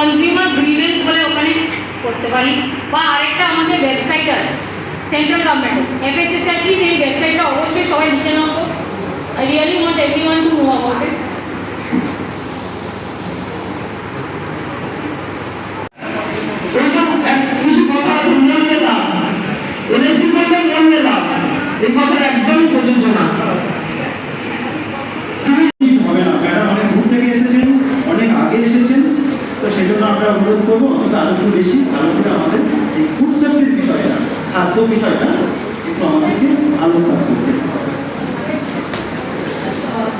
Consumer grievance বলে ওখানে করতে পারি। বা আরেকটা আমাদের ওয়েবসাইট আছে সেন্ট্রাল গভর্নমেন্ট এফএসএসআই প্লিজ এই ওয়েবসাইটটা অবশ্যই সবাই লিখে নেব I really want everyone to know about it এইসব এক- কিছু কথা আছে মূল্যে লাভ এনএসসি করলে মূল্যে লাভ এই কথাটা একদমই প্রযোজ্য না ঠিক হবে না ম্যাডাম অনেক দূর থেকে এসেছেন অনেক আগে এসেছেন তো সেই জন্য আমরা অনুরোধ করব অন্তত আরও একটু বেশি ভালো করে আমাদের এই ফুড সেফটির বিষয়টা খাদ্য বিষয়টা একটু আমাদেরকে আলোকপাত করতে হবে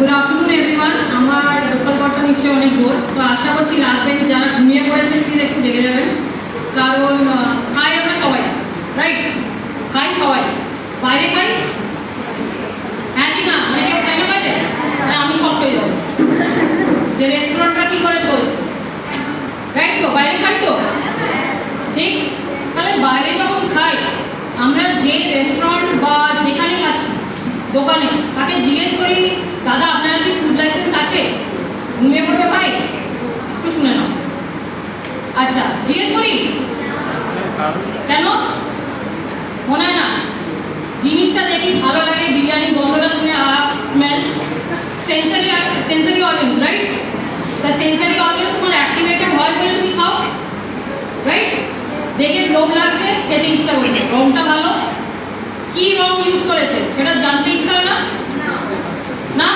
গুড আফটারনুন এভরিওয়ান আমার লোকাল কথা নিশ্চয়ই অনেক জোর। তো আশা করছি লাস্ট টাইম যারা ঘুমিয়ে পড়েছেন প্লিজ একটু জেগে যাবেন। কারণ খাই আমরা সবাই রাইট খাই সবাই। বাইরে খাই? হ্যাঁ কি না মানে কেউ খাই না বাইরে? হ্যাঁ আমি সব পেয়ে যাব। যে রেস্টুরেন্টটা কী করে চলছে? রাইট তো? বাইরে খাই তো? ঠিক? তাহলে বাইরে যখন খাই, আমরা যে রেস্টুরেন্ট বা যেখানে খাচ্ছি, দোকানে, তাকে জিজ্ঞেস করি দাদা, আপনার কি ফুড লাইসেন্স আছে? ঘুমিয়ে পড়বে ভাই? একটু শুনে নাও। আচ্ছা জিজ্ঞেস করি? কেন? মনে হয় না। জিনিসটা দেখি ভালো লাগে বিরিয়ানির গন্ধটা শুনে আ smell sensory sensory audience right the sensory audience তোমার অ্যাক্টিভেটেড হয় বলে তুমি খাও রাইট দেখে লোভ লাগছে, খেতে ইচ্ছা করছে। রংটা ভালো। কি রং ইউজ করেছে, সেটা জানতে ইচ্ছা হয় না? না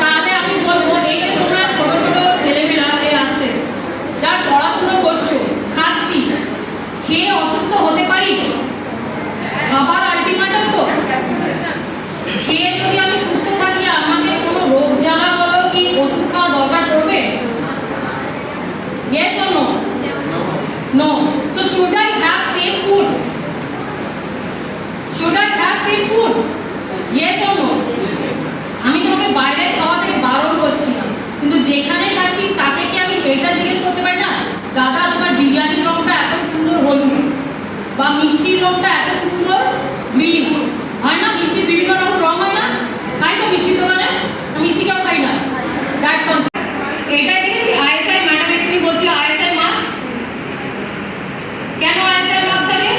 তাহলে আমি বলব, এই যে তোমরা ছোট ছোট ছেলেমেয়েরা এই আসতে, যার পড়াশুনো করছ, খাচ্ছি, খেয়ে অসুস্থ হতে পারি খাবার আলটিমেটাম তো খেয়ে যদি আমি সুস্থ থাকি, আমাকে কোনো রোগ বলো কি, ওষুধ খাওয়া দরকার পড়বে? No. So should I have safe food? Should I have safe food? Or no? আমি তোমাকে বাইরে খাওয়া থেকে বারণ করছি না কিন্তু যেখানে খাচ্ছি তাকে কি আমি এটা জিজ্ঞেস করতে পারি না? দাদা, তোমার বিরিয়ানির রংটা এত সুন্দর হলুদ বা মিষ্টির রংটা এত সুন্দর গ্রিন। হয় না? মিষ্টির বিভিন্ন রকম রং হয় না? খাই তো মিষ্টির দোকানে। মিষ্টি কেউ খাই না। ডায়েট কনসেপ্ট এটাই দেখেছি আইএসআই ম্যাডাম এক্ষুনি বলছিল আইএসআই মার্ক কেন আইএসআই মার্ক থাকে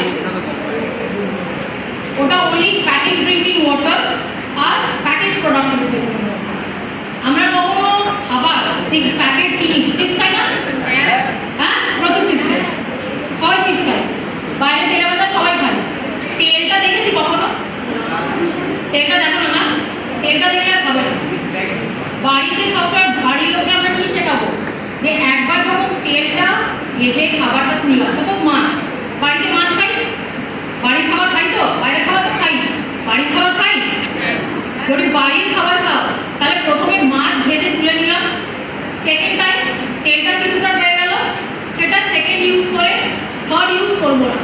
ওটা অনলি প্যাকেজ ড্রিঙ্কিং ওয়াটার আর প্যাকেজ প্রোডাক্ট হিসেবে আমরা কখনো খাবার ঠিক প্যাকেট কিনি চিপস খাই না হ্যাঁ প্রচুর চিপস খাই সবাই চিপস খাই বাইরে তেলে ভাজা সবাই খায় তেলটা দেখেছি কখনো? তেলটা দেখো না তেলটা দেখলে আর খাবে না। বাড়িতে সবসময় বাড়ির লোকে আমরা কি শেখাবো? যে একবার যখন তেলটা ভেজে খাবারটা তুললাম সাপোজ মাছ। বাড়িতে মাছ খাই? বাড়ির খাবার খাই তো? বাইরের খাবার তো খাই বাড়ির খাবার খাই? যদি বাড়ির খাবার খাও, তাহলে প্রথমে মাছ ভেজে তুলে নিলাম। সেকেন্ড টাইম তেলটা কিছুটা রয়ে গেল। সেটা সেকেন্ড ইউজ করে থার্ড ইউজ করব না।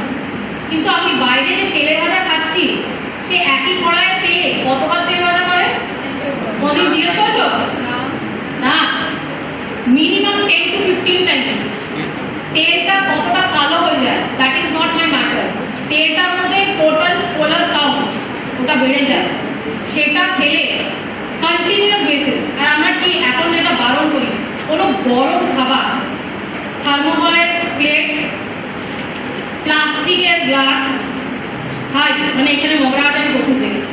কিন্তু আমি বাইরে যে তেলে ভাজা খাচ্ছি, সে একই কড়াইয়ের তেলে কতবার তেল ভাজা করে? কোনদিন জিজ্ঞেস করেছ? না। Minimum ten to fifteen times তেলটা কতটা কালো হয়ে যায় that is not my matter তেলটার মধ্যে টোটাল পোলার কাউন্ট ওটা বেড়ে যায়। সেটা খেলে কন্টিনিউয়াস বেসিস আর আমরা কি এখন যেটা বারণ করি, কোনো গরম খাবার, থার্মোকলের প্লেট প্লাস্টিকের গ্লাস। খাই মানে এখানে মগরাটা আমি প্রচুর দেখেছি।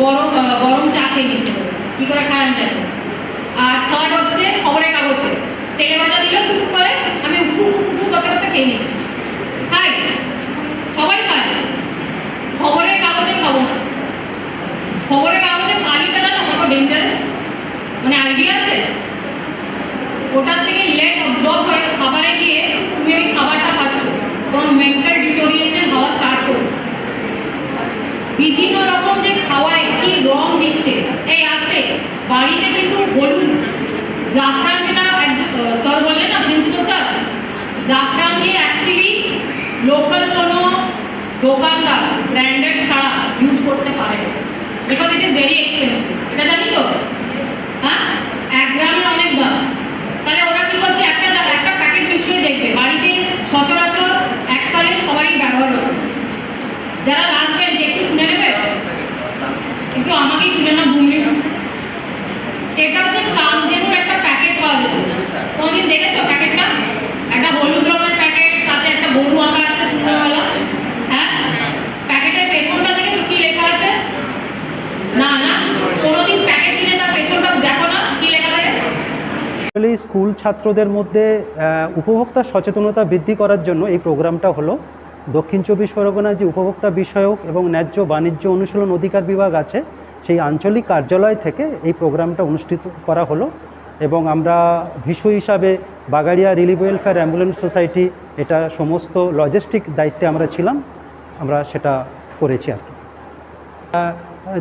গরম গরম চা খেয়ে নিচ্ছে কী করে খায় আমি। আর থার্ড হচ্ছে খবরের কাগজে তেলে ভাজা দিলে টুক করে আমি উঠু উঠু করতে করতে খেয়ে নিচ্ছি খাই সবাই খায় খবরের কাগজে খাব না খবরের কাগজে কালিটা জানো কত ডেঞ্জারাস মানে আইডিয়া আছে ওটার থেকে লেট অবজর্ব হয়ে খাবারে গিয়ে তুমি ওই খাবারটা খাচ্ছ তোমার মেন্টাল ডিটোরিয়েশন হওয়া স্টার্ট করবে বিভিন্ন রকম যে খাওয়ায়, কি রং দিচ্ছে। এই আসতে বাড়িতে কিন্তু হলুদ, জাফরান যেটা স্যার বললেন না প্রিন্সিপাল স্যার জাফরানকে অ্যাকচুয়ালি লোকাল কোনো দোকানদার ব্র্যান্ডেড ছাড়া ইউজ করতে পারে? Because it is very expensive এটা জানি তো? হ্যাঁ? এক গ্রামে অনেক দাম তাহলে ওরা কি করছে একটা দা- একটা প্যাকেট নিশ্চয়ই দেখবে বাড়িতে সচরাচর এককালে সবারই ব্যবহার হতো যারা লাস্ট বেঞ্চ একটু শুনে নেবে একটু আমাকেই শুনে না ভূমি সেটা হচ্ছে কামধেনুর একটা প্যাকেট পাওয়া যেত কোনদিন দেখেছ স্কুল ছাত্রদের মধ্যে উপভোক্তা সচেতনতা বৃদ্ধি করার জন্য এই প্রোগ্রামটা হলো। দক্ষিণ চব্বিশ পরগনায় যে উপভোক্তা বিষয়ক এবং ন্যায্য বাণিজ্য অনুশীলন অধিকার বিভাগ আছে, সেই আঞ্চলিক কার্যালয় থেকে এই প্রোগ্রামটা অনুষ্ঠিত করা হলো এবং আমরা ভিসু হিসাবে Bagaria relief welfare ambulance society এটা সমস্ত লজিস্টিক দায়িত্বে আমরা ছিলাম, আমরা সেটা করেছি আর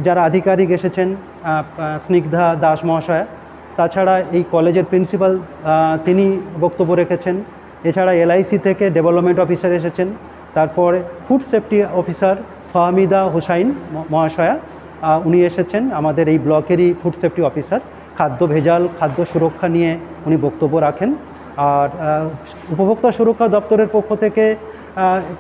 যারা আধিকারিক এসেছেন স্নিগ্ধা দাস মহাশয়া তাছাড়া এই কলেজের প্রিন্সিপাল তিনি বক্তব্য রেখেছেন। এছাড়া এলআইসি থেকে ডেভেলপমেন্ট অফিসার এসেছেন। তারপর food safety officer Fahmida Hossain মহাশয়া উনি এসেছেন আমাদের এই ব্লকেরই ফুড সেফটি অফিসার। খাদ্য ভেজাল, খাদ্য সুরক্ষা নিয়ে উনি বক্তব্য রাখেন। আর উপভোক্তা সুরক্ষা দপ্তরের পক্ষ থেকে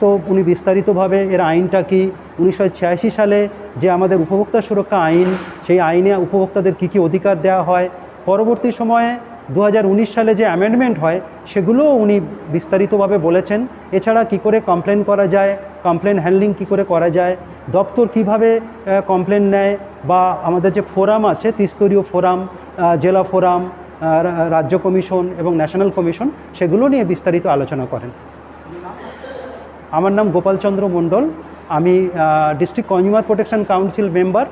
তো উনি বিস্তারিতভাবে এর আইনটা কি? উনিশশো ছিয়াশি সালে যে আমাদের উপভোক্তা সুরক্ষা আইন, সেই আইনে উপভোক্তাদের কী কী অধিকার দেওয়া হয়? পরবর্তী সময়ে দু হাজার উনিশ সালে যে অ্যামেন্ডমেন্ট হয়, সেগুলোও উনি বিস্তারিতভাবে বলেছেন। এছাড়া কি করে কমপ্লেন করা যায় কমপ্লেন হ্যান্ডলিং কি করে করা যায়, দপ্তর কীভাবে কমপ্লেন নেয়, বা আমাদের যে ফোরাম আছে, ত্রিস্তরীয় ফোরাম জেলা ফোরাম রাজ্য কমিশন এবং ন্যাশনাল কমিশন সেগুলো নিয়ে বিস্তারিত আলোচনা করেন। আমার নাম গোপালচন্দ্র মণ্ডল। আমি district consumer protection council member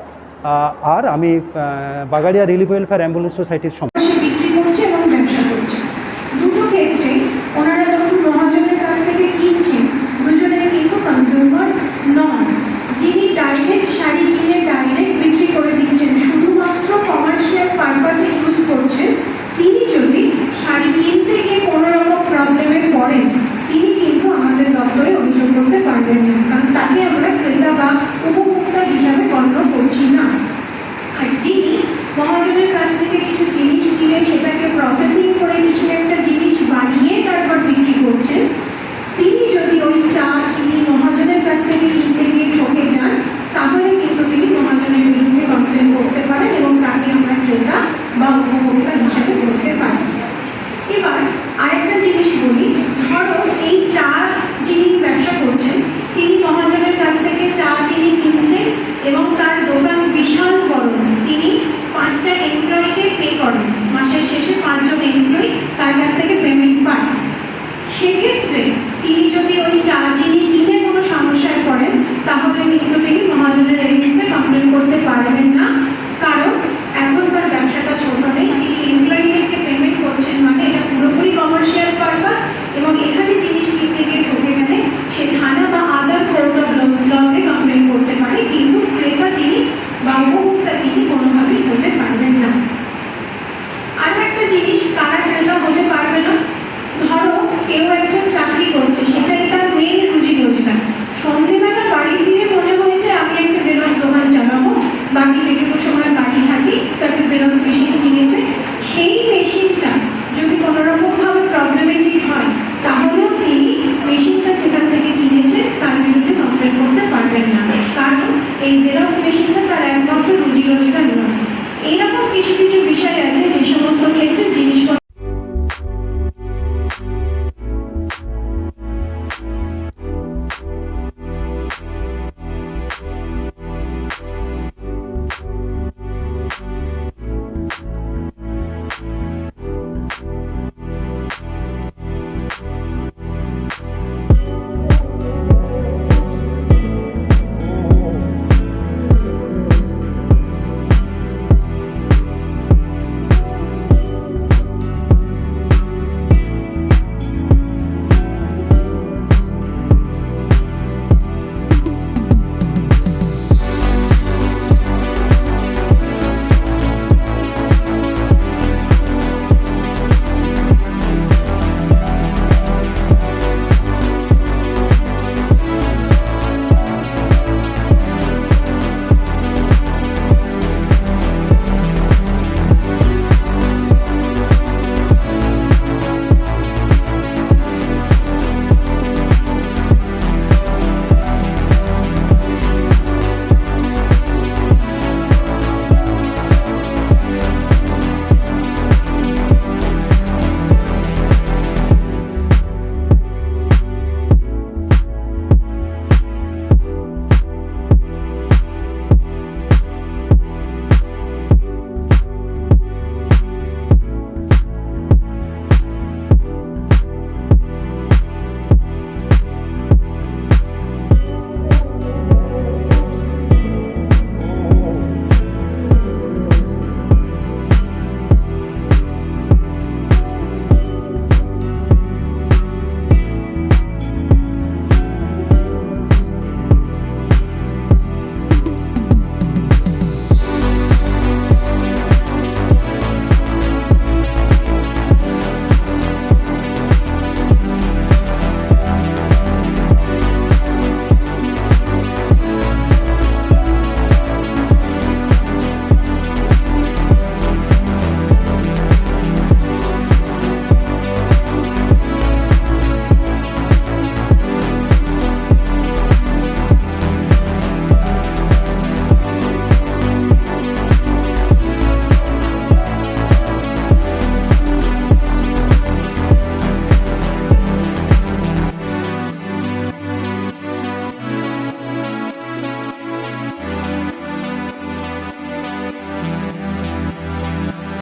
আর আমি বাগাড়িয়া রিলিফ ওয়েলফেয়ার অ্যাম্বুলেন্স সোসাইটির কোনোরকমভাবে প্রবলেমেটিক হয়। তাহলেও তিনি মেশিনটা সেখান থেকে কিনেছে তার বিরুদ্ধে কমপ্লেন করতে পারবেন না। কারণ এই জেরক্স মেশিনটা তার একমাত্র রুজি রোজগার নয়। এরকম কিছু কিছু বিষয় আছে